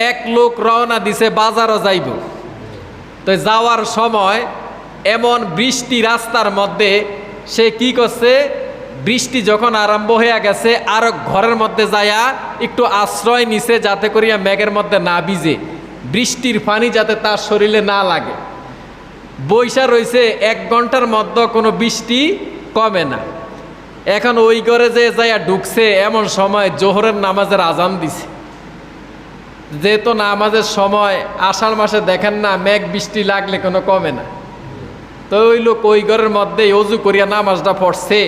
এক লোক রওনা দিছে, বাজারও যাইব। তো যাওয়ার সময় এমন বৃষ্টি রাস্তার মধ্যে সে কি করছে? বৃষ্টি যখন আরম্ভ হয়ে গেছে, আর ঘরের মধ্যে যায়া একটু আশ্রয় নিছে, যাতে করিয়া মেঘের মধ্যে না ভিজে। বৃষ্টির পানি যাতে তার শরীরে না লাগে। বৈশা রয়েছে এক ঘণ্টার মধ্যে কোনো বৃষ্টি কমে না। এখন ওই ঘরে যে যাইয়া ঢুকছে, এমন সময় জোহরের নামাজের আজান দিছে। যেহেতু নামাজের সময় আষাঢ় মাসে দেখেন না, মেঘ বৃষ্টি লাগলে কোনো কমে না। তো ওই লোক ওই ঘরের মধ্যে অজু করিয়া নামাজটা পড়ছে।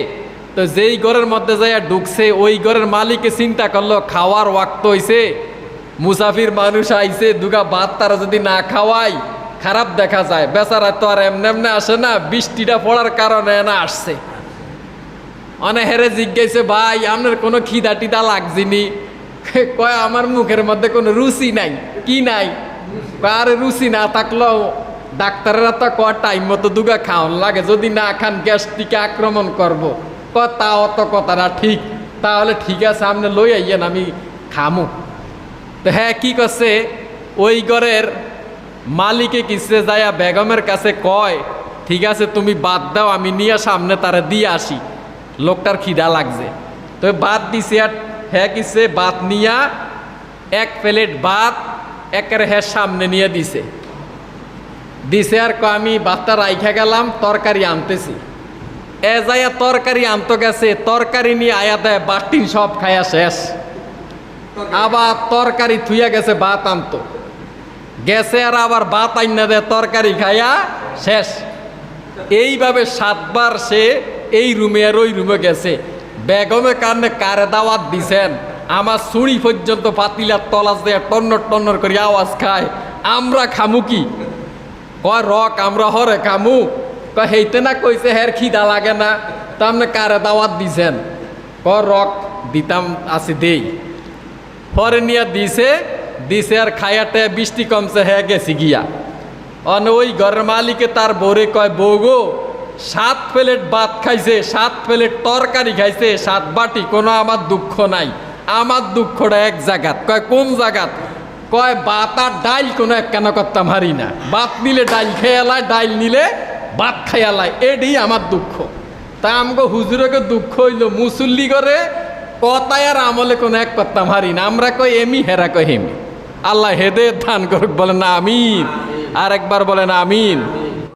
তো যেই ঘরের মধ্যে যাইয়া ঢুকছে, ওই ঘরের মালিকে চিন্তা করল, খাওয়ার ওয়াক্ত হইছে, মুসাফির মানুষ আইছে, দুগা ভাত তারা যদি না খাওয়াই খারাপ দেখা যায়। বেচারা তো আর এমনি এমনি আসে না, বৃষ্টিটা পড়ার কারণে না আসছে। অনেক হেরে জিজ্ঞাসে, ভাই, আপনার কোনো খিদা টিদা লাগছিনি কয়, আমার মুখের মধ্যে কোনো রুচি নাই, কি নাই? আরে রুচি না থাকলেও ডাক্তারেরা তো ক টাইম মতো দুগা খাওয়ান লাগে, যদি না খান গ্যাস্ট্রিকে আক্রমণ করব। ক তা অত কথাটা ঠিক। তাহলে ঠিক আছে, আপনি লই আইয়েন, আমি খামু। তো হ্যাঁ কি করছে? ওই ঘরের মালিকে কিসে যায়া বেগমের কাছে কয়, ঠিক আছে, তুমি বাদ দাও, আমি নিয়ে সামনে তারা দিয়ে আসি। লোকটার খিদা লাগছে। তো বাদ দিছে আর হ্যাঁ কিসে? বাদ নিয়া, এক প্লেট ভাত একের হ্যাঁ সামনে নিয়ে দিছে। দিছে আর আমি ভাতটা রাইখা গেলাম, তরকারি আনতেছি। এ যাইয়া তরকারি আনতে গেছে, তরকারি নিয়ে আয়া দেয় বাটিন সব খায়া শেষ। আবার তরকারি থুইয়া গেছে ভাত আনতো। গেছে আর আবার ভাত আইনা দেয়, তরকারি খায়া শেষ। এইভাবে সাতবার সে এই রুমে আর ওই রুমে গেছে। বেগমে কারণে কারে দাওয়াত দিছেন। আমার ছুরি পর্যন্ত পাতিলার তলাস দিয়ে টন্নর টন্নর করে আওয়াজ খায়, আমরা খামু কি? কয়, রক, আমরা হরে খামু। কয়, হেইতে না কইছে, হের খিদা লাগে না। তা আপনি কারে দাওয়াত দিছেন? ক রক, দিতাম, আসি দেই। পরে নিয়ে দিছে দিছে আর খায়াতে বৃষ্টি কমছে হ্যাঁ গেছি গিয়া। অন ওই ঘরের মালিকে তার বউরে কয়, বউ গো সাত প্লেট ভাত খাইছে, সাত প্লেট তরকারি খাইছে, সাত বাটি, কোনো আমার দুঃখ নাই। আমার দুঃখটা এক জায়গাত কয়, কোন জায়গাত কয়, ভাত আর ডাইল কোনো এক কেন করতাম হারি না। ভাত নিলে ডাইল খেয়ালায় ডাইল নিলে ভাত খাইয়ালায় এটাই আমার দুঃখ। তা আমগো হুজুরকে দুঃখ হইল, মুসল্লি করে কথায় আর আমলে কোনো এক করতাম হারি না। আমরা কই, এমি, হেরা কই, হেমি। আল্লাহ হেদে ধান করুক, বলেন আমিন। আর একবার বলেন আমিন।